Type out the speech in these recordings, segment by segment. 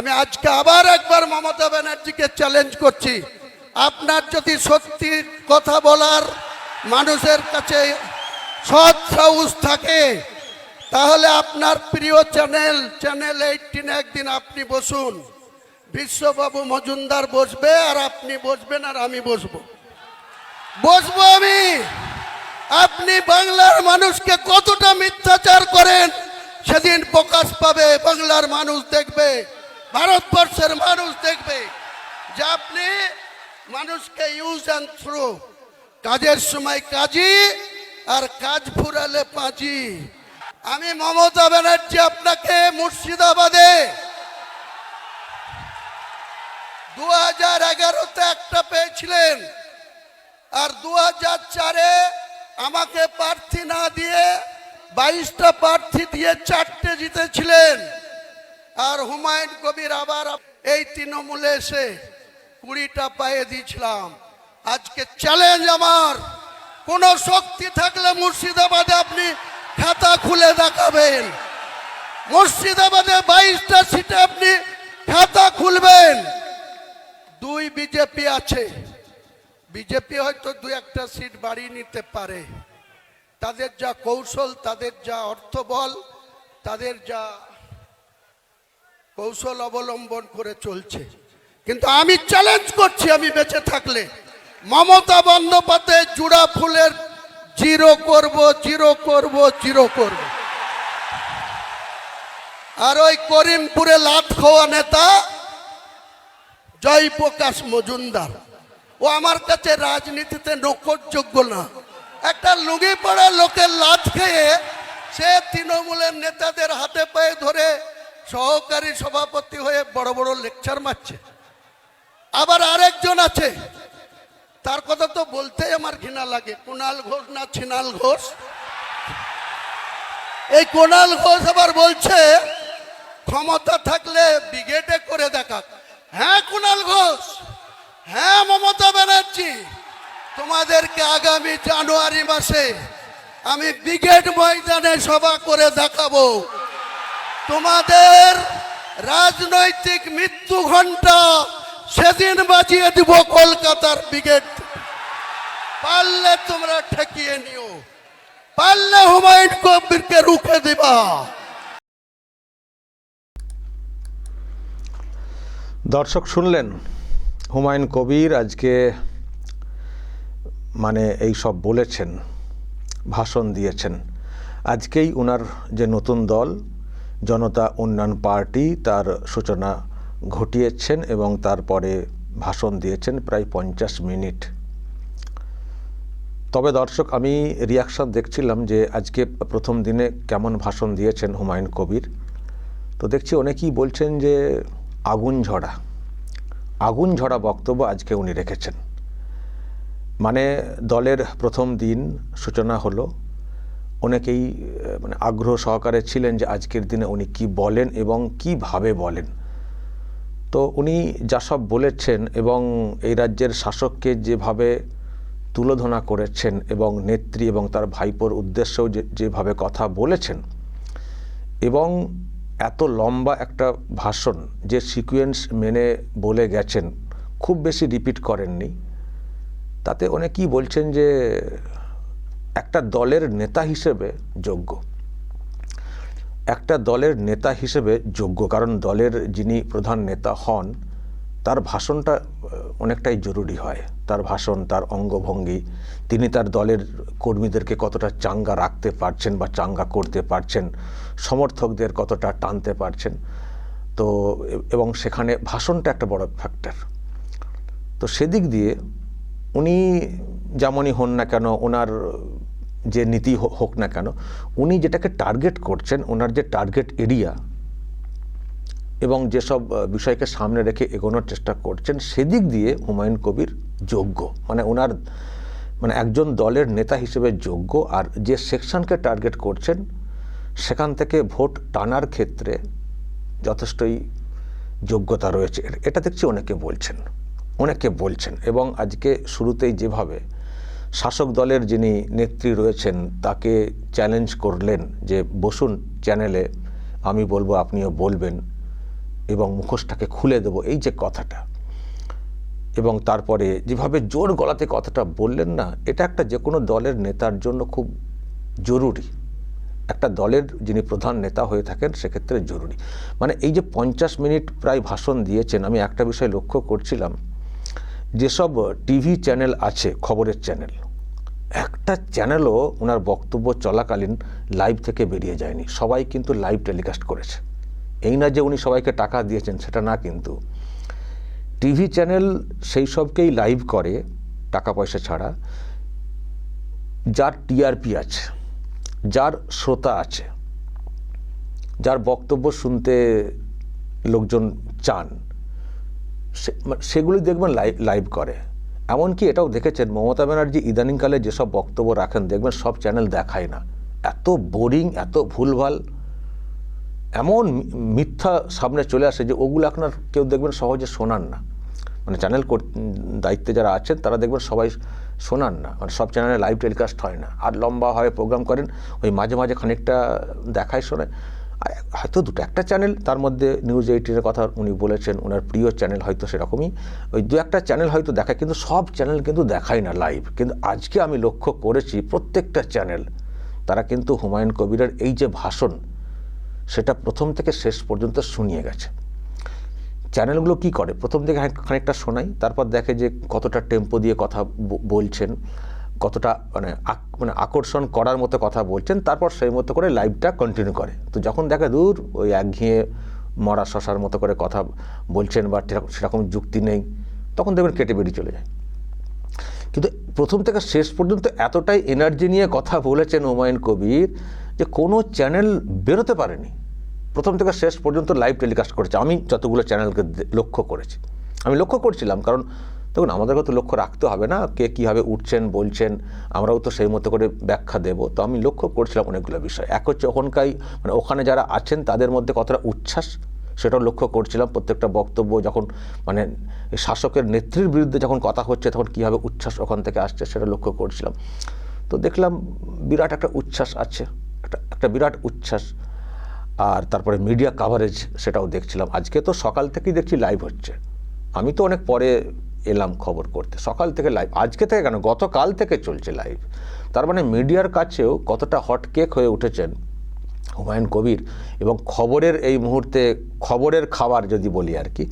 আমি আজকে আবার একবার মমতা ব্যানার্জিকে চ্যালেঞ্জ করছি। আপনার যদি সত্যি কথা বলার মানুষের কাছে সৎ সাহস থাকে, তাহলে আপনার প্রিয় চ্যানেল চ্যানেল এইটিনে একদিন আপনি বসুন। বিশ্ববাবু মজুমদার বসবে আর আপনি বসবেন আর আমি বসবো। বসবো আমি। আপনি বাংলার মানুষকে কতটা মিথ্যাচার করেন, সেদিন প্রকাশ পাবে, বাংলার মানুষ দেখবে। ভারতবর্ষের মানুষ দেখবে যে আপনি মানুষকে ইউজ অ্যান্ড থ্রু কাজের সময় কাজী আর কাজ ফুরালে পাঁচি আমি মমতা ব্যানার্জি আপনাকে মুর্শিদাবাদে দু হাজার এগারোতে একটা পেয়েছিলেন। আর দু হাজার চারে আমাকে প্রার্থী না দিয়ে বাইশটা প্রার্থী দিয়ে চারটে জিতেছিলেন। আর হুমায়ুন কবির আবার এই তৃণমূলে এসে কুড়িটা পায়ে দিয়েছিলাম। আজকে চ্যালেঞ্জ আমার। কোন শক্তি থাকলে মুর্শিদাবাদে আপনি খাতা খুলে দেখাবেন। মুর্শিদাবাদে বাইশটা সিটে আপনি খাতা খুলবেন। দুই বিজেপি আছে। বিজেপি হয়তো দু একটা সিট বাড়িয়ে নিতে পারে। তাদের যা কৌশল, তাদের যা অর্থবল, তাদের যা কৌশল অবলম্বন করে চলছে। কিন্তু আমি চ্যালেঞ্জ করছি আমি বেঁচে থাকলে। মমতা বন্দ্যোপাধ্যায় জুড়া ফুলের জিরো করব জিরো করব জিরো করব। আর ওই করিমপুরে লাট খাওয়া নেতা জয়প্রকাশ মজুমদার। ও আমার কাছে রাজনীতিতে নকরযোগ্য না। একটা লুঙ্গি পড়া লোকের লাট খেয়ে সে তৃণমূলের নেতাদের হাতে পায়ে ধরে সহকারী সভাপতি হয়ে বড় বড় লেকচার মারছে। আবার আরেকজন আছে। তার কথা তো বলতেই আমার ঘৃণা লাগে। কুণাল ঘোষ না ছিনাল ঘোষ? এই কুণাল ঘোষ আবার বলছে, ক্ষমতা থাকলে ব্রিগেডে করে দেখাক। হ্যাঁ কুণাল ঘোষ? হ্যাঁ মমতা ব্যানার্জি। তোমাদেরকে আগামী জানুয়ারি মাসে আমি ব্রিগেড ময়দানে সভা করে দেখাবো। তোমাদের রাজনৈতিক মৃত্যু ঘণ্টা সেদিন বাজিয়ে দিব কলকাতার ব্রিগেড। পারলে তোমরা ঠেকিয়ে নিও। পারলে হুমায়ুন কবিরকে রুখে দিবা। দর্শক শুনলেন, হুমায়ুন কবির আজকে মানে এই সব বলেছেন, ভাষণ দিয়েছেন। আজকেই ওনার যে নতুন দল জনতা উন্নয়ন পার্টি তার সূচনা ঘটিয়েছেন এবং তারপরে ভাষণ দিয়েছেন প্রায় পঞ্চাশ মিনিট। তবে দর্শক, আমি রিয়াকশন দেখছিলাম যে আজকে প্রথম দিনে কেমন ভাষণ দিয়েছেন হুমায়ুন কবির। তো দেখছি অনেকেই বলছেন যে আগুন ঝরা। আগুন ঝরা বক্তব্য আজকে উনি রেখেছেন। মানে দলের প্রথম দিন সূচনা হলো অনেকেই মানে আগ্রহ সহকারে ছিলেন যে আজকের দিনে উনি কি বলেন এবং কীভাবে বলেন। তো উনি যা সব বলেছেন এবং এই রাজ্যের শাসককে যেভাবে তুলোধনা করেছেন এবং নেত্রী এবং তার ভাইপোর উদ্দেশ্যেও যেভাবে কথা বলেছেন এবং এত লম্বা একটা ভাষণ যে সিকুয়েন্স মেনে বলে গেছেন, খুব বেশি রিপিট করেননি। তাতে অনেকেই বলছেন যে একটা দলের নেতা হিসেবে যোগ্য। একটা দলের নেতা হিসেবে যোগ্য, কারণ দলের যিনি প্রধান নেতা হন, তার ভাষণটা অনেকটাই জরুরি হয়। তার ভাষণ, তার অঙ্গভঙ্গি, তিনি তার দলের কর্মীদেরকে কতটা চাঙ্গা রাখতে পারছেন বা চাঙ্গা করতে পারছেন, সমর্থকদের কতটা টানতে পারছেন, তো, এবং সেখানে ভাষণটা একটা বড় ফ্যাক্টর তো সেদিক দিয়ে উনি যেমনই হন না কেন ওনার যে নীতি হোক না কেন, উনি যেটাকে টার্গেট করছেন ওনার যে টার্গেট এরিয়া এবং যেসব বিষয়কে সামনে রেখে এগোনোর চেষ্টা করছেন, সেদিক দিয়ে হুমায়ুন কবির যোগ্য। মানে ওনার মানে একজন দলের নেতা হিসেবে যোগ্য, আর যে সেকশনকে টার্গেট করছেন, সেখান থেকে ভোট টানার ক্ষেত্রে যথেষ্টই যোগ্যতা রয়েছে। এটা দেখছি অনেকে বলছেন। অনেকে বলছেন এবং আজকে শুরুতেই যেভাবে শাসক দলের যিনি নেত্রী রয়েছেন, তাকে চ্যালেঞ্জ করলেন যে, বসুন চ্যানেলে আমি বলব আপনিও বলবেন এবং মুখোশটাকে খুলে দেবো। এই যে কথাটা। এবং তারপরে যেভাবে জোর গলাতে কথাটা বললেন না, এটা একটা যে কোনো দলের নেতার জন্য খুব জরুরি। একটা দলের যিনি প্রধান নেতা হয়ে থাকেন, সেক্ষেত্রে জরুরি। মানে এই যে পঞ্চাশ মিনিট প্রায় ভাষণ দিয়েছেন, আমি একটা বিষয় লক্ষ্য করছিলাম। যেসব টিভি চ্যানেল আছে, খবরের চ্যানেল, একটা চ্যানেলও ওনার বক্তব্য চলাকালীন লাইভ থেকে বেরিয়ে যায়নি। সবাই কিন্তু লাইভ টেলিকাস্ট করেছে। এই না যে উনি সবাইকে টাকা দিয়েছেন, সেটা না কিন্তু। টিভি চ্যানেল সেই সবকেই লাইভ করে, টাকা পয়সা ছাড়া। যার টিআরপি আছে, যার শ্রোতা আছে, যার বক্তব্য শুনতে লোকজন চান সেগুলি দেখবেন লাইভ লাইভ করে। এমনকি এটাও দেখেছেন, মমতা ব্যানার্জি ইদানিংকালে যেসব বক্তব্য রাখেন, দেখবেন সব চ্যানেল দেখায় না। এত বোরিং এত ভুলভাল, এমন মিথ্যা সামনে চলে আসে যে ওগুলো আপনার কেউ দেখবেন সহজে শোনান না। মানে চ্যানেল দায়িত্বে যারা আছেন, তারা দেখবেন সবাই শোনান না। মানে সব চ্যানেলে লাইভ টেলিকাস্ট হয় না। আর লম্বা হয় প্রোগ্রাম করেন, ওই মাঝে মাঝে খানিকটা দেখায়, শোনায়। হয়তো দুটো একটা চ্যানেল তার মধ্যে নিউজ এইটিনের কথা উনি বলেছেন ওনার প্রিয় চ্যানেল হয়তো সেরকমই। ওই দু একটা চ্যানেল হয়তো দেখায়, কিন্তু সব চ্যানেল কিন্তু দেখায় না লাইভ কিন্তু আজকে আমি লক্ষ্য করেছি প্রত্যেকটা চ্যানেল তারা কিন্তু হুমায়ুন কবিরের এই যে ভাষণ, সেটা প্রথম থেকে শেষ পর্যন্ত শুনিয়ে গেছে। চ্যানেলগুলো কি করে? প্রথম খানিক- খানিকটা শোনাই, তারপর দেখে যে কতটা টেম্পো দিয়ে কথা বলছেন। কতটা মানে মানে আকর্ষণ করার মতো কথা বলছেন, তারপর সেই মতো করে লাইভটা কন্টিনিউ করে। তো যখন দেখে, দূর, ওই একঘেয়ে মরা শশার মতো করে কথা বলছেন বা সেরকম যুক্তি নেই, তখন দেখবেন কেটে বেরিয়ে চলে যায়। কিন্তু প্রথম থেকে শেষ পর্যন্ত এতটাই এনার্জি নিয়ে কথা বলেছেন হুমায়ুন কবির যে কোনো চ্যানেল বেরোতে পারেনি। প্রথম থেকে শেষ পর্যন্ত লাইভ টেলিকাস্ট করেছে। আমি যতগুলো চ্যানেলকে লক্ষ্য করেছি। আমি লক্ষ্য করছিলাম, কারণ দেখুন আমাদেরকে তো লক্ষ্য রাখতে হবে না কে কীভাবে উঠছেন, বলছেন, আমরাও তো সেই মতো করে ব্যাখ্যা দেব। তো আমি লক্ষ্য করছিলাম অনেকগুলো বিষয়। এক হচ্ছে ওখানকাই মানে ওখানে যারা আছেন, তাদের মধ্যে কতটা উচ্ছ্বাস, সেটাও লক্ষ্য করছিলাম। প্রত্যেকটা বক্তব্য যখন মানে শাসকের নেত্রীর বিরুদ্ধে যখন কথা হচ্ছে, তখন কীভাবে উচ্ছ্বাস ওখান থেকে আসছে, সেটা লক্ষ্য করছিলাম। তো দেখলাম বিরাট একটা উচ্ছ্বাস আছে, একটা একটা বিরাট উচ্ছ্বাস। আর তারপরে মিডিয়া কাভারেজ সেটাও দেখছিলাম। আজকে তো সকাল থেকেই দেখছি লাইভ হচ্ছে। আমি তো অনেক পরে এলাম খবর করতে। সকাল থেকে লাইভ আজকে থেকে কেন? গতকাল থেকে চলছে লাইভ তার মানে মিডিয়ার কাছেও কতটা হট কেক হয়ে উঠেছেন হুমায়ুন কবির এবং খবরের এই মুহূর্তে খবরের খাবার যদি বলি আর কি,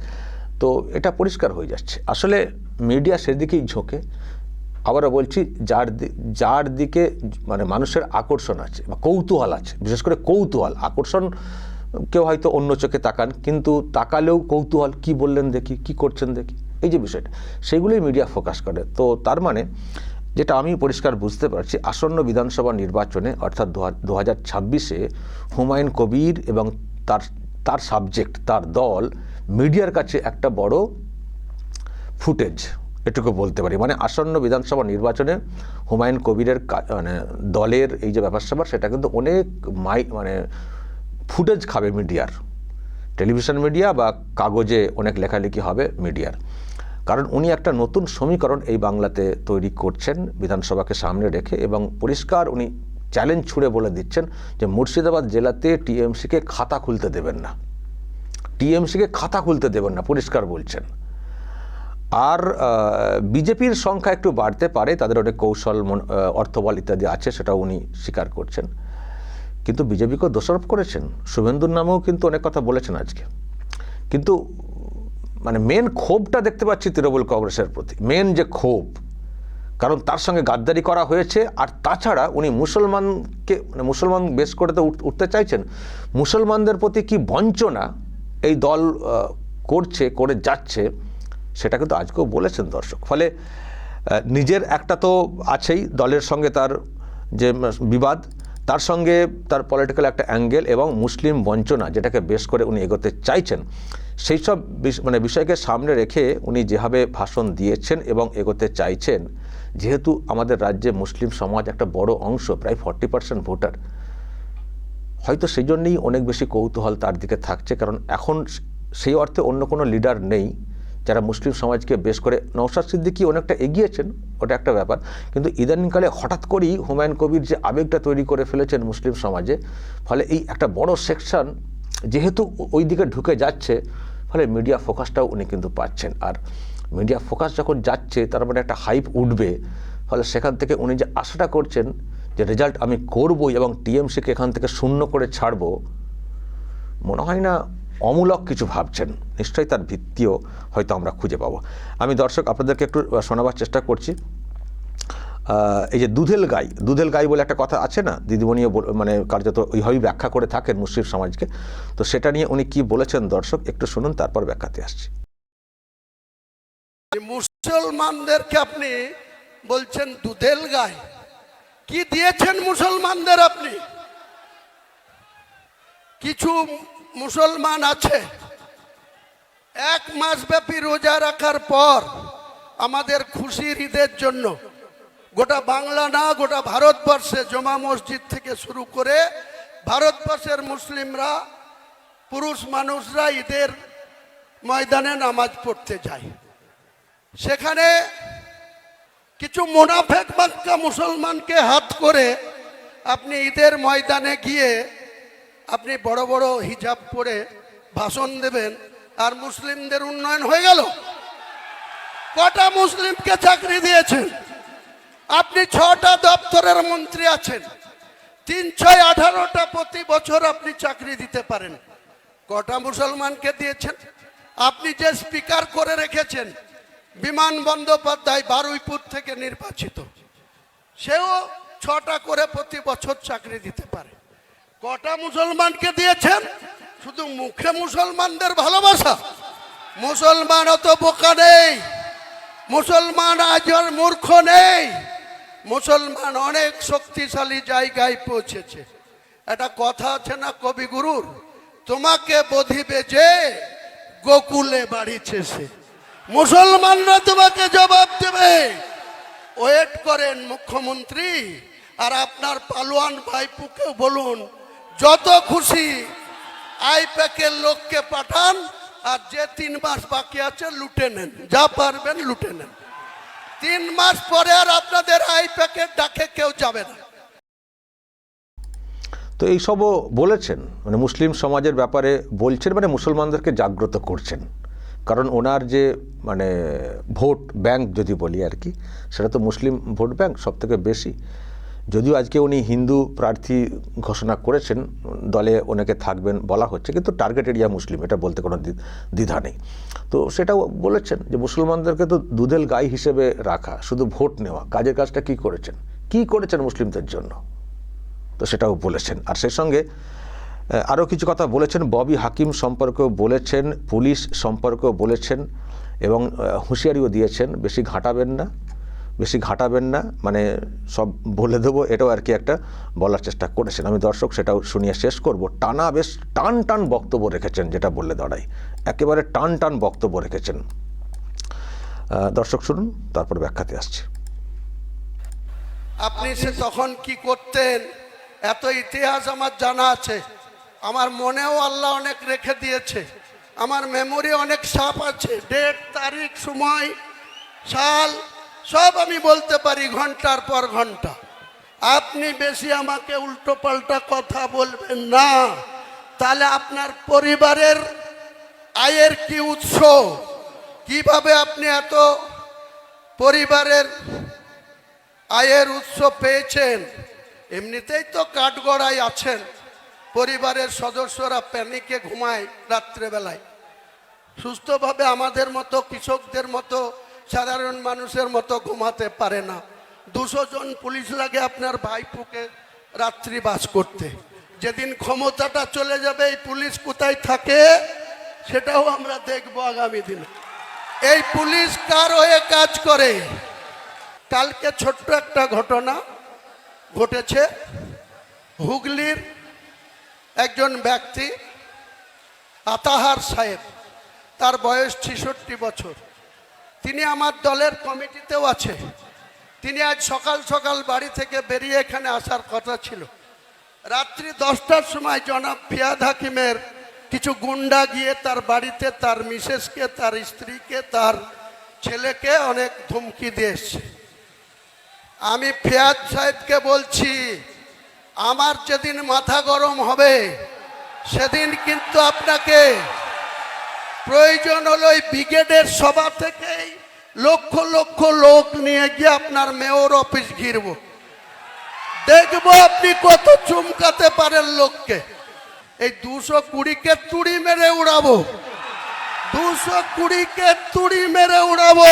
তো এটা পরিষ্কার হয়ে যাচ্ছে। আসলে মিডিয়া সেদিকেই ঝোঁকে। আবারও বলছি, যার যার দিকে মানে মানুষের আকর্ষণ আছে বা কৌতূহল আছে, বিশেষ করে কৌতূহল। আকর্ষণ কেউ হয়তো অন্য চোখে তাকান, কিন্তু তাকালেও কৌতূহল, কি বললেন দেখি, কি করছেন দেখি। এই যে বিষয়টা, সেগুলোই মিডিয়া ফোকাস করে। তো তার মানে যেটা আমি পরিষ্কার বুঝতে পারছি, আসন্ন বিধানসভা নির্বাচনে, অর্থাৎ দু হাজার ছাব্বিশে হুমায়ুন কবির এবং তার তার সাবজেক্ট তার দল মিডিয়ার কাছে একটা বড় ফুটেজ এটুকু বলতে পারি। মানে আসন্ন বিধানসভা নির্বাচনে হুমায়ুন কবিরের মানে দলের এই যে ব্যাপার স্যাপার সেটা কিন্তু অনেক মাই মানে ফুটেজ খাবে মিডিয়ার টেলিভিশন মিডিয়া বা কাগজে অনেক লেখালেখি হবে মিডিয়ার কারণ উনি একটা নতুন সমীকরণ এই বাংলাতে তৈরি করছেন, বিধানসভাকে সামনে রেখে এবং পরিষ্কার উনি চ্যালেঞ্জ ছুড়ে বলে দিচ্ছেন যে মুর্শিদাবাদ জেলাতে টিএমসিকে খাতা খুলতে দেবেন না। টিএমসিকে খাতা খুলতে দেবেন না, পরিষ্কার বলছেন। আর বিজেপির সংখ্যা একটু বাড়তে পারে, তাদের অনেক কৌশল অর্থবল ইত্যাদি আছে সেটা উনি স্বীকার করছেন। কিন্তু বিজেপিকেও দোষারোপ করেছেন? শুভেন্দুর নামেও কিন্তু অনেক কথা বলেছেন আজকে। কিন্তু মানে মেন ক্ষোভটা দেখতে পাচ্ছি তৃণমূল কংগ্রেসের প্রতি। মেন যে ক্ষোভ, কারণ তার সঙ্গে গাদ্দারি করা হয়েছে, আর তাছাড়া উনি মুসলমানকে মানে মুসলমান বেশ করে তো উঠতে চাইছেন, মুসলমানদের প্রতি কি বঞ্চনা এই দল করছে, করে যাচ্ছে, সেটা কিন্তু আজকেও বলেছেন দর্শক। ফলে নিজের একটা তো আছেই, দলের সঙ্গে তার যে বিবাদ, তার সঙ্গে তার পলিটিক্যাল একটা অ্যাঙ্গেল এবং মুসলিম বঞ্চনা, যেটাকে বেশ করে উনি এগোতে চাইছেন। সেই সব মানে বিষয়কে সামনে রেখে উনি যেভাবে ভাষণ দিয়েছেন এবং এগোতে চাইছেন, যেহেতু আমাদের রাজ্যে মুসলিম সমাজ একটা বড় অংশ, প্রায় ফর্টি পার্সেন্ট ভোটার, হয়তো সেই জন্যেই অনেক বেশি কৌতূহল তার দিকে থাকছে। কারণ এখন সেই অর্থে অন্য কোনো লিডার নেই যারা মুসলিম সমাজকে বেশ করে নৌসাদ সিদ্দিকি অনেকটা এগিয়েছেন, ওটা একটা ব্যাপার। কিন্তু ইদানিংকালে হঠাৎ করেই হুমায়ুন কবির যে আবেগটা তৈরি করে ফেলেছেন মুসলিম সমাজে, ফলে এই একটা বড় সেকশন যেহেতু ওই দিকে ঢুকে যাচ্ছে ফলে মিডিয়া ফোকাসটাও উনি কিন্তু পাচ্ছেন। আর মিডিয়া ফোকাস যখন যাচ্ছে, তার মানে একটা হাইপ উঠবে, ফলে সেখান থেকে উনি যে আশাটা করছেন যে রেজাল্ট আমি করবই এবং টিএমসিকে এখান থেকে শূন্য করে ছাড়বো, মনে হয় না অমূলক কিছু ভাবছেন। নিশ্চয়ই তার ভিত্তিও হয়তো আমরা খুঁজে পাবো। আমি দর্শক, আপনাদেরকে একটু শোনাবার চেষ্টা করছি। এই যে দুধেল গাই দুধেল গাই বলে একটা কথা আছে না? দিদিমণিও মানে কার্যত ওইভাবেই ব্যাখ্যা করে থাকেন মুসলিম সমাজকে। তো সেটা নিয়ে উনি কি বলেছেন দর্শক, একটু শুনুন, তারপর ব্যাখ্যাতে আসছি। মুসলমানদেরকে আপনি বলছেন দুধেল গাই। কি দিয়েছেন মুসলমানদের আপনি? কিছু মুসলমান আছে, এক মাস ব্যাপী রোজা রাখার পর আমাদের খুশির ঈদের জন্য গোটা বাংলা না, গোটা ভারতবর্ষে জমা মসজিদ থেকে শুরু করে ভারতবর্ষের মুসলিমরা, পুরুষ মানুষরা ঈদের ময়দানে নামাজ পড়তে যায়। সেখানে কিছু মোনাফেক বাক্কা মুসলমানকে হাত করে আপনি ঈদের ময়দানে গিয়ে আপনি বড় বড় হিজাব পরে ভাষণ দেবেন, আর মুসলিমদের উন্নয়ন হয়ে গেল। কটা মুসলিমকে চাকরি দিয়েছেন? আপনি ছটা দপ্তরের মন্ত্রী আছেন। তিন, ছয়, আঠারোটা প্রতি বছর আপনি চাকরি দিতে পারেন। কটা মুসলমানকে দিয়েছেন? আপনি যে স্পিকার করে রেখেছেন, বিমান বন্দ্যোপাধ্যায় বারুইপুর থেকে নির্বাচিত, সেও ছটা করে প্রতি বছর চাকরি দিতে পারে। কটা মুসলমানকে দিয়েছেন? শুধু মুখে মুসলমানদের ভালোবাসা। মুসলমান অত বোকা নেই। মুসলমান আজ মূর্খ নেই। মুসলমান অনেক শক্তিশালী জায়গায় পৌঁছেছে। একটা কথা আছে না কবিগুরুর তোমাকে বধিবে যে গোকুলে বাড়িছে সে মুসলমানরা তোমাকে জবাব দেবে। ওয়েট করেন মুখ্যমন্ত্রী, আর আপনার পালোয়ান ভাইপুকে বলুন, যত খুশি আইপ্যাকের লোককে পাঠান, আর যে তিন মাস বাকি আছে লুটে নেন। যা পারবেন লুটে নেন। তিন মাস পরে আর আপনাদের আই প্যাকেট ডাকে কেউ যাবে না। তো এইসবও বলেছেন মানে মুসলিম সমাজের ব্যাপারে বলছেন মানে মুসলমানদেরকে জাগ্রত করছেন। কারণ ওনার যে মানে ভোট ব্যাংক যদি বলি আর কি, সেটা তো মুসলিম ভোট ব্যাংক সব থেকে বেশি। যদিও আজকে উনি হিন্দু প্রার্থী ঘোষণা করেছেন, দলে ওনাকে থাকবেন বলা হচ্ছে, কিন্তু টার্গেট এরিয়া মুসলিম, এটা বলতে কোনো দ্বি- দ্বিধা নেই। তো সেটাও বলেছেন যে মুসলমানদেরকে তো দুধেল গাই হিসেবে রাখা, শুধু ভোট নেওয়া, কাজের কাজটা কি করেছেন? কি করেছেন মুসলিমদের জন্য? তো সেটাও বলেছেন। আর সেই সঙ্গে আরও কিছু কথা বলেছেন, ববি হাকিম সম্পর্কেও বলেছেন, পুলিশ সম্পর্কেও বলেছেন, এবং হুঁশিয়ারিও দিয়েছেন, বেশি ঘাটাবেন না। বেশি ঘাটাবেন না মানে সব বলে দেবো, এটাও আর কি একটা বলার চেষ্টা করেছেন। আমি দর্শক, সেটাও শুনিয়ে শেষ করব। টানা বেশ টান টান বক্তব্য রেখেছেন, যেটা বললে দাঁড়াই একেবারে টান টান বক্তব্য রেখেছেন। দর্শক শুনুন, তারপর ব্যাখ্যাতে আসছে। আপনি সে তখন কি করতেন? এত ইতিহাস আমার জানা আছে। আমার মনেও আল্লাহ অনেক রেখে দিয়েছে। আমার মেমোরি অনেক সাপ আছে। ডেট তারিখ, সময়, সাল সব আমি বলতে পারি ঘণ্টার পর ঘণ্টা। আপনি বেশি আমাকে উল্টো পাল্টা কথা বলবেন না। তাহলে আপনার পরিবারের আয়ের কি উৎস? কীভাবে আপনি এত পরিবারের আয়ের উৎস পেয়েছেন? এমনিতেই তো কাঠগড়ায় আছেন। পরিবারের সদস্যরা প্যানিকে ঘুমায় রাত্রেবেলায়। সুস্থভাবে আমাদের মতো কৃষকদের মতো সাধারণ মানুষের মতো ঘুমাতে পারে না। দুশো জন পুলিশ লাগে আপনার ভাইপুকে রাত্রি বাস করতে। যেদিন ক্ষমতাটা চলে যাবে, এই পুলিশ কোথায় থাকে সেটাও আমরা দেখব আগামী দিনে। এই পুলিশ কার হয়ে কাজ করে? কালকে ছোট্ট একটা ঘটনা ঘটেছে। হুগলির একজন ব্যক্তি, আতাহার সাহেব, তার বয়স ছেষট্টি বছর। তিনি আমার দলের কমিটিতেও আছে। তিনি আজ সকাল সকাল বাড়ি থেকে বেরিয়ে এখানে আসার কথা ছিল। রাত্রি দশটার সময় জনাব ফিয়াদ হাকিমের কিছু গুন্ডা গিয়ে তার বাড়িতে, তার মিসেসকে, তার স্ত্রীকে, তার ছেলেকে অনেক ধমকি দিয়েছে। আমি ফিয়াদ সাহেবকে বলছি, আমার যেদিন মাথা গরম হবে, সেদিন কিন্তু আপনাকে প্রয়োজন হলো ওই ব্রিগেডের সভা থেকেই লক্ষ লক্ষ লোক নিয়ে গিয়ে আপনার মেয়র অফিস ঘিরব। দেখব আপনি কত চুমকাতে পারেন লোককে। এই দুশো কুড়িকে তুড়ি মেরে উড়াবো। দুশো কুড়িকে তুড়ি মেরে উড়াবো।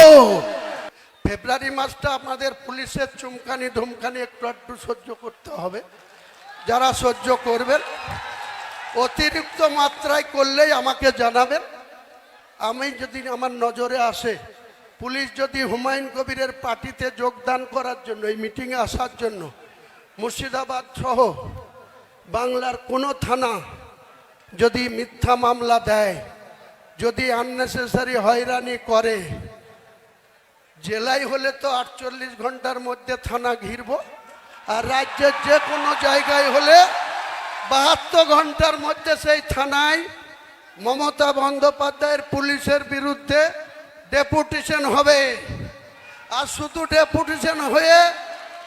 ফেব্রুয়ারি মাসটা আমাদের পুলিশের চুমকানি ধুমকানি একটু একটু সহ্য করতে হবে। যারা সহ্য করবেন, অতিরিক্ত মাত্রায় করলেই আমাকে জানাবেন। আমি যদি আমার নজরে আসে, পুলিশ যদি হুমায়ুন কবিরের পার্টিতে যোগদান করার জন্য, এই মিটিংয়ে আসার জন্য, মুর্শিদাবাদ সহ বাংলার কোনো থানা যদি মিথ্যা মামলা দেয়, যদি আননেসেসারি হয়রানি করে, জেলায় হলে তো আটচল্লিশ ঘণ্টার মধ্যে থানা ঘিরব, আর রাজ্যের যে কোনো জায়গায় হলে বাহাত্তর ঘণ্টার মধ্যে সেই থানায় মমতা বন্দ্যোপাধ্যায়ের পুলিশের বিরুদ্ধে ডেপুটেশন হবে। আর শুধু ডেপুটেশন হয়ে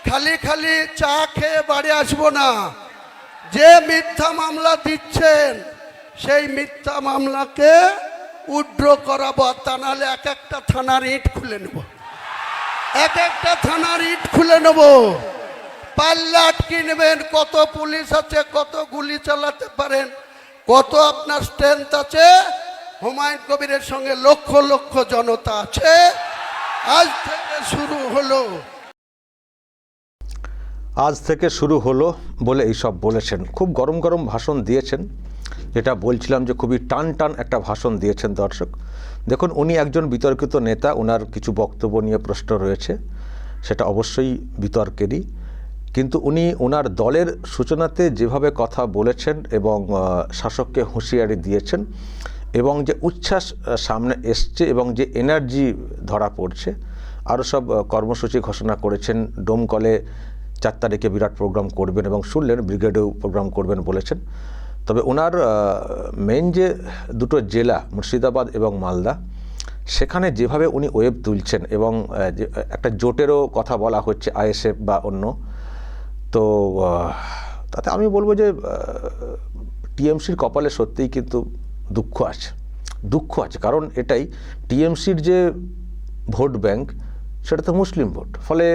খালি খালি চা খেয়ে বাড়ি আসব না। যে মিথ্যা মামলা দিচ্ছেন, সেই মিথ্যা মামলাকে উড্র করাবো তা নাহলে এক একটা থানার ইট খুলে নেব। এক একটা থানার ইট খুলে নেব। পাল্লা আটকে নেবেন, কত পুলিশ আছে, কত গুলি চালাতে পারেন। কত আপনার স্ট্রেংথ আছে? হুমায়ুন কবিরের সঙ্গে লক্ষ লক্ষ জনতা আছে। আজ থেকে শুরু হলো। আজ থেকে শুরু হলো বলে এইসব বলেছেন। খুব গরম গরম ভাষণ দিয়েছেন। যেটা বলছিলাম যে খুবই টান টান একটা ভাষণ দিয়েছেন দর্শক। দেখুন, উনি একজন বিতর্কিত নেতা ওনার কিছু বক্তব্য নিয়ে প্রশ্ন রয়েছে। সেটা অবশ্যই বিতর্কেরই। কিন্তু উনি ওনার দলের সূচনাতে যেভাবে কথা বলেছেন এবং শাসককে হুঁশিয়ারি দিয়েছেন এবং যে উচ্ছ্বাস সামনে এসছে এবং যে এনার্জি ধরা পড়ছে, আরও সব কর্মসূচি ঘোষণা করেছেন ডোমকলে চার তারিখে বিরাট প্রোগ্রাম করবেন এবং শুনলেন, ব্রিগেডেও প্রোগ্রাম করবেন বলেছেন। তবে ওনার মেন যে দুটো জেলা, মুর্শিদাবাদ এবং মালদা, সেখানে যেভাবে উনি ওয়েব তুলছেন এবং একটা জোটেরও কথা বলা হচ্ছে, আইএসএফ বা অন্য তো তাতে আমি বলব যে টিএমসির কপালে সত্যিই কিন্তু দুঃখ আছে। দুঃখ আছে, কারণ এটাই টিএমসির যে ভোট ব্যাংক, সেটা তো মুসলিম ভোট। ফলে,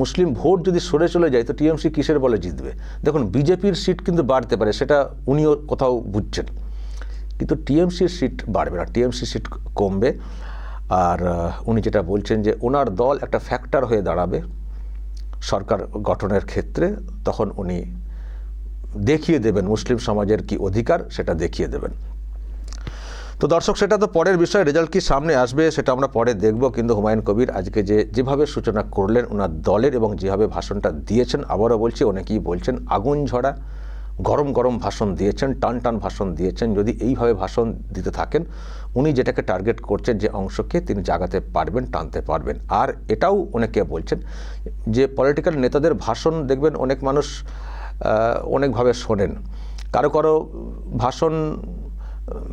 মুসলিম ভোট যদি সরে চলে যায়, তো টিএমসি কিসের বলে জিতবে? দেখুন, বিজেপির সিট কিন্তু বাড়তে পারে, সেটা উনিও কোথাও বুঝছেন। কিন্তু টিএমসির সিট বাড়বে না, টিএমসি সিট কমবে। আর উনি যেটা বলছেন যে, ওনার দল একটা ফ্যাক্টর হয়ে দাঁড়াবে। সরকার গঠনের ক্ষেত্রে তখন উনি দেখিয়ে দেবেন, মুসলিম সমাজের কি অধিকার সেটা দেখিয়ে দেবেন। তো দর্শক, সেটা তো পরের বিষয়, রেজাল্ট কি সামনে আসবে সেটা আমরা পরে দেখব, কিন্তু হুমায়ুন কবির আজকে যে, যেভাবে সূচনা করলেন ওনার দলের এবং যেভাবে ভাষণটা দিয়েছেন, আবারও বলছি, অনেকেই বলছেন আগুন ঝরা গরম গরম ভাষণ দিয়েছেন, টান টান ভাষণ দিয়েছেন, যদি এইভাবে ভাষণ দিতে থাকেন, উনি যেটাকে টার্গেট করছেন যে অংশকে তিনি জাগাতে পারবেন, টানতে পারবেন। আর এটাও অনেকে বলছেন যে পলিটিক্যাল নেতাদের ভাষণ দেখবেন অনেক মানুষ অনেকভাবে শোনেন। কারও কারও ভাষণ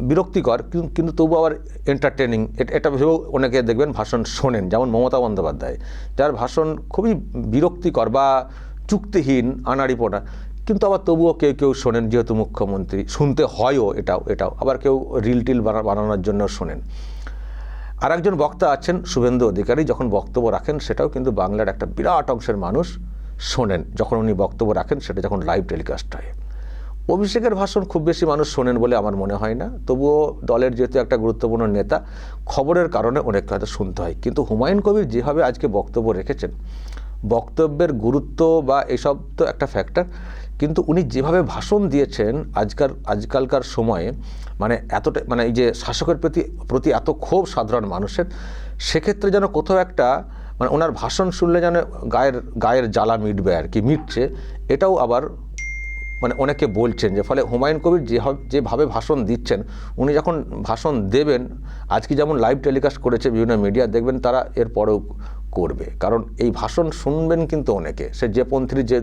বিরক্তিকর কিন্তু তবু আবার এন্টারটেনিং এটা ভেবেও অনেকে দেখবেন ভাষণ শোনেন, যেমন মমতা বন্দ্যোপাধ্যায়। যার ভাষণ খুবই বিরক্তিকর বা চুক্তিহীন, আনাড়িপোনা। কিন্তু আবার তবুও কেউ কেউ শোনেন, যেহেতু মুখ্যমন্ত্রী, শুনতে হয়ও এটাও এটাও। আবার কেউ রিল টিল বানা- বানানোর জন্য শোনেন। আর একজন বক্তা আছেন, শুভেন্দু অধিকারী, যখন বক্তব্য রাখেন, সেটাও কিন্তু বাংলার একটা বিরাট অংশের মানুষ শোনেন। যখন উনি বক্তব্য রাখেন, সেটা যখন লাইভ টেলিকাস্ট হয়। অভিষেকের ভাষণ খুব বেশি মানুষ শোনেন বলে আমার মনে হয় না। তবুও দলের যেহেতু একটা গুরুত্বপূর্ণ নেতা, খবরের কারণে অনেককে হয়তো শুনতে হয়। কিন্তু হুমায়ুন কবির যেভাবে আজকে বক্তব্য রেখেছেন, বক্তব্যের গুরুত্ব বা এসব তো একটা ফ্যাক্টর কিন্তু উনি যেভাবে ভাষণ দিয়েছেন আজকাল আজকালকার সময়ে মানে এতটা মানে এই যে শাসকের প্রতি প্রতি এত ক্ষোভ সাধারণ মানুষের, সেক্ষেত্রে যেন কোথাও একটা মানে ওনার ভাষণ শুনলে যেন গায়ের গায়ের জ্বালা মিটবে আর কি, মিটছে, এটাও আবার মানে অনেকে বলছেন যে ফলে হুমায়ুন কবির যেভাবে ভাষণ দিচ্ছেন, উনি যখন ভাষণ দেবেন, আজকে যেমন লাইভ টেলিকাস্ট করেছে বিভিন্ন মিডিয়া দেখবেন তারা এর পরেও করবে। কারণ এই ভাষণ শুনবেন কিন্তু অনেকে। সে যে পন্থীর যে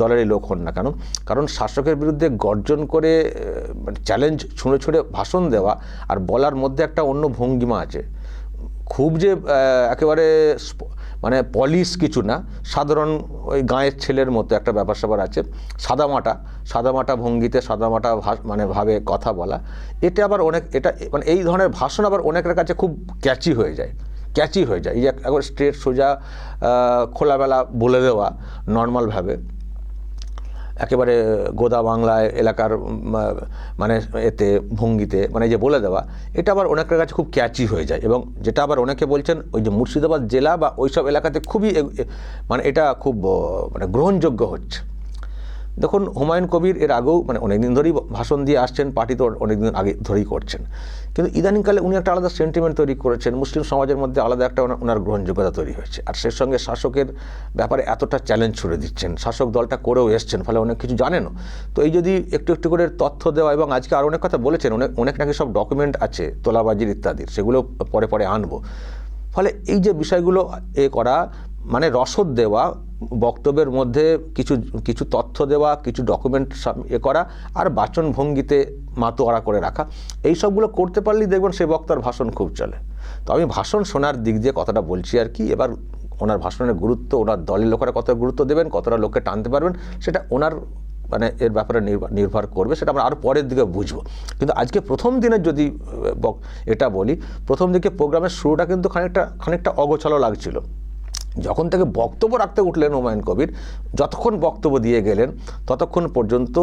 দলেরই লোক হন না কেন। কারণ শাসকের বিরুদ্ধে গর্জন করে মানে চ্যালেঞ্জ ছুঁড়ে ছুঁড়ে ভাষণ দেওয়া আর বলার মধ্যে একটা অন্য ভঙ্গিমা আছে। খুব যে একেবারে মানে পলিশ কিছু না, সাধারণ ওই গাঁয়ের ছেলের মতো একটা ব্যাপার স্যাপার আছে। সাদামাটা সাদামাটা ভঙ্গিতে সাদামাটা মানে ভাবে কথা বলা। এটা আবার অনেক, এটা মানে এই ধরনের ভাষণ আবার অনেকের কাছে খুব ক্যাচি হয়ে যায়। ক্যাচি হয়ে যায়। এই যে একবার স্ট্রেট সোজা খোলাবেলা বলে দেওয়া নর্মালভাবে। একেবারে গোদা বাংলা এলাকার মানে এতে, ভঙ্গিতে মানে যে বলে দেওয়া, এটা আবার অনেকের কাছে খুব ক্যাচি হয়ে যায় এবং যেটা আবার অনেকে বলছেন, ওই যে মুর্শিদাবাদ জেলা বা ওইসব এলাকাতে খুবই মানে এটা খুব মানে গ্রহণযোগ্য হচ্ছে। দেখুন, হুমায়ুন কবির এর আগেও মানে অনেকদিন ধরেই ভাষণ দিয়ে আসছেন, পার্টি তো অনেকদিন আগে ধরেই করছেন। কিন্তু ইদানিংকালে উনি একটা আলাদা সেন্টিমেন্ট তৈরি করেছেন, মুসলিম সমাজের মধ্যে আলাদা একটা ওনার- গ্রহণযোগ্যতা তৈরি হয়েছে। আর সে সঙ্গে শাসকের ব্যাপারে এতটা চ্যালেঞ্জ ছুড়ে দিচ্ছেন। শাসক দলটা করেও এসছেন, ফলে অনেক কিছু জানেনও। তো এই যদি একটু একটু করে তথ্য দেওয়া এবং আজকে আর অনেক কথা বলেছেন, অনেক অনেক নাকি সব ডকুমেন্ট আছে, তোলাবাজির ইত্যাদির, সেগুলো পরে পরে আনব। ফলে এই যে বিষয়গুলো এ করা মানে রসদ দেওয়া, বক্তব্যের মধ্যে কিছু কিছু তথ্য দেওয়া, কিছু ডকুমেন্ট এ করা আর বাচন ভঙ্গিতে মাতোয়ারা করে রাখা। এই সবগুলো করতে পারলেই দেখবেন সেই বক্তার ভাষণ খুব চলে। তো আমি ভাষণ শোনার দিক দিয়ে কথাটা বলছি আর কি, এবার ওনার ভাষণের গুরুত্ব, ওনার দলের লোকেরা কতটা গুরুত্ব দেবেন, কতটা লোককে টানতে পারবেন, সেটা ওনার মানে এর ব্যাপারে নির্ভর করবে, সেটা আমরা আরও পরের দিকে বুঝব। কিন্তু আজকে প্রথম দিনের যদি এটা বলি, প্রথম দিকে প্রোগ্রামের শুরুটা কিন্তু খানিকটা খানিকটা অগোছালো লাগছিল। যখন থেকে বক্তব্য রাখতে উঠলেন হুমায়ুন কবির, যতক্ষণ বক্তব্য দিয়ে গেলেন, ততক্ষণ পর্যন্ত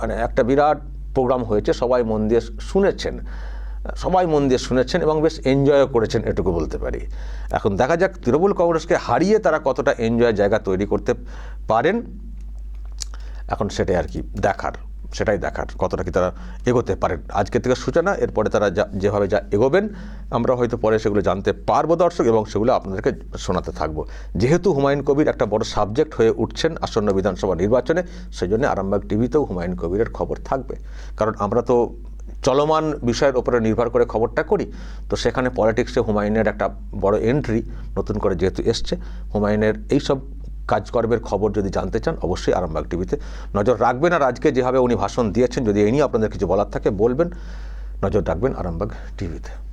মানে একটা বিরাট প্রোগ্রাম হয়েছে, সবাই মন দিয়ে শুনেছেন। সবাই মন দিয়ে শুনেছেন এবং বেশ এনজয়ও করেছেন, এটুকু বলতে পারি। এখন দেখা যাক, তৃণমূল কংগ্রেসকে হারিয়ে তারা কতটা এনজয় জায়গা তৈরি করতে পারেন। এখন সেটাই আর কি দেখার। সেটাই দেখার, কতটা কি তারা এগোতে পারেন আজকে থেকে সূচনা এরপরে তারা যা, যেভাবে যা এগোবেন, আমরা হয়তো পরে সেগুলো জানতে পারব দর্শক, এবং সেগুলো আপনাদেরকে শোনাতে থাকব। যেহেতু হুমায়ুন কবির একটা বড় সাবজেক্ট হয়ে উঠছেন আসন্ন বিধানসভা নির্বাচনে সেই জন্য আরামবাগ টিভিতেও হুমায়ুন কবিরের খবর থাকবে। কারণ আমরা তো চলমান বিষয়ের ওপরে নির্ভর করে খবরটা করি, তো সেখানে পলিটিক্সে হুমায়ুনের একটা বড় এন্ট্রি নতুন করে যেহেতু এসছে, হুমায়ুনের এইসব কাজকর্মের খবর যদি জানতে চান, অবশ্যই আরামবাগ টিভিতে নজর রাখবেন। আর আজকে যেভাবে উনি ভাষণ দিয়েছেন, যদি এই নিয়ে আপনাদের কিছু বলার থাকে, বলবেন। নজর রাখবেন আরামবাগ টিভিতে।